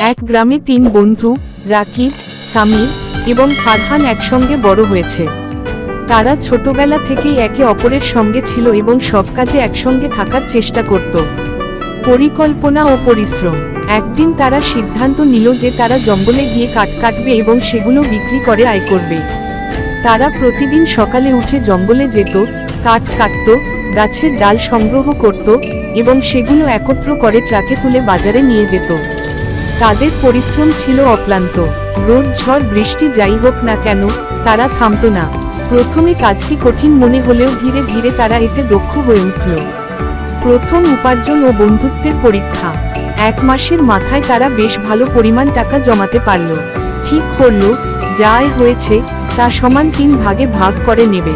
গ্রামে তিন বন্ধু, রাকিব, সামির এবং ফারহান একসঙ্গে বড় হয়েছে। তারা ছোটবেলা থেকেই একে অপরের সঙ্গে ছিল এবং সব কাজে একসঙ্গে থাকার চেষ্টা করত। পরিকল্পনা ও পরিশ্রম। একদিন তারা সিদ্ধান্ত নিল যে তারা জঙ্গলে গিয়ে কাঠ কাটবে এবং সেগুলো বিক্রি করে আয় করবে। তারা প্রতিদিন সকালে উঠে জঙ্গলে যেত, কাঠ কাটত, গাছের ডাল সংগ্রহ করত এবং সেগুলো একত্র করে ট্রাকে তুলে বাজারে নিয়ে যেত। তাদের পরিশ্রম ছিল অক্লান্ত। রোদ, ঝড়, বৃষ্টি যাই হোক না কেন, তারা থামত না। প্রথমে কাজটি কঠিন মনে হলেও ধীরে ধীরে তারা এতে দক্ষ হয়ে উঠল। প্রথম উপার্জন ও বন্ধুত্বের পরীক্ষা। এক মাসের মাথায় তারা বেশ ভালো পরিমাণ টাকা জমাতে পারল। ঠিক করল, যা হয়েছে, তা সমান তিন ভাগে ভাগ করে নেবে।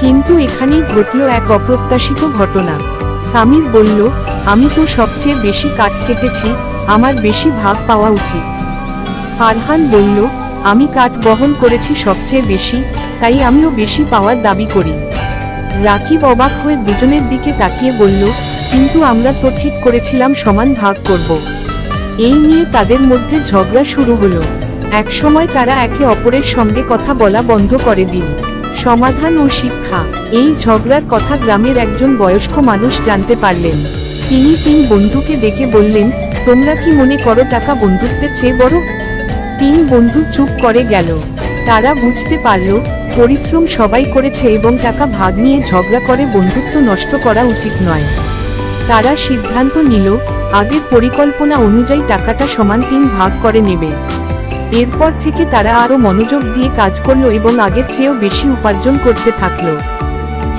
কিন্তু এখানেই ঘটল এক অপ্রত্যাশিত ঘটনা। সামির বলল, আমি তো সবচেয়ে বেশি কাঠ কেটেছি আমার বেশি ভাগ পাওয়া উচিত। ফারহান বলল, আমি কাঠ বহন করেছি সবচেয়ে বেশি, তাই আমিও বেশি পাওয়ার দাবি করি। রাকিব অবাক হয়ে দুজনের দিকে তাকিয়ে বলল, কিন্তু আমরা তো ঠিক করেছিলাম সমান ভাগ করব। এই নিয়ে তাদের মধ্যে ঝগড়া শুরু হলো। একসময় তারা একে অপরের সঙ্গে কথা বলা বন্ধ করে দিল সমাধান ও শিক্ষা, এই ঝগড়ার কথা গ্রামের একজন বয়স্ক মানুষ জানতে পারলেন। তিনি তিন বন্ধুকে ডেকে বললেন তোমরা কি মনে করো টাকা বন্ধুত্বের চেয়ে বড়? তিন বন্ধু চুপ করে গেল। তারা বুঝতে পারল, পরিশ্রম সবাই করেছে এবং টাকা ভাগ নিয়ে ঝগড়া করে বন্ধুত্ব নষ্ট করা উচিত নয়। তারা সিদ্ধান্ত নিল, আগের পরিকল্পনা অনুযায়ী টাকাটা সমান তিন ভাগ করে নেবে। এরপর থেকে তারা আরও মনোযোগ দিয়ে কাজ করল এবং আগের চেয়েও বেশি উপার্জন করতে থাকল।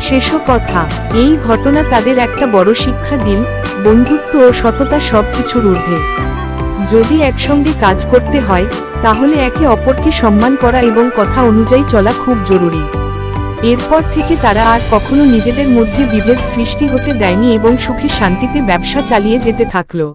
শেষ কথা, এই ঘটনা তাদের একটা বড় শিক্ষা দিল বন্ধুত্ব ও সততা সব কিছুর ঊর্ধ্বে। যদি একসঙ্গে কাজ করতে হয়, তাহলে একে অপরকে সম্মান করা এবং কথা অনুযায়ী চলা খুব জরুরি। এরপর থেকে তারা আর কখনো নিজেদের মধ্যে বিভেদ সৃষ্টি হতে দেয়নি এবং সুখী শান্তিতে ব্যবসা চালিয়ে যেতে থাকল।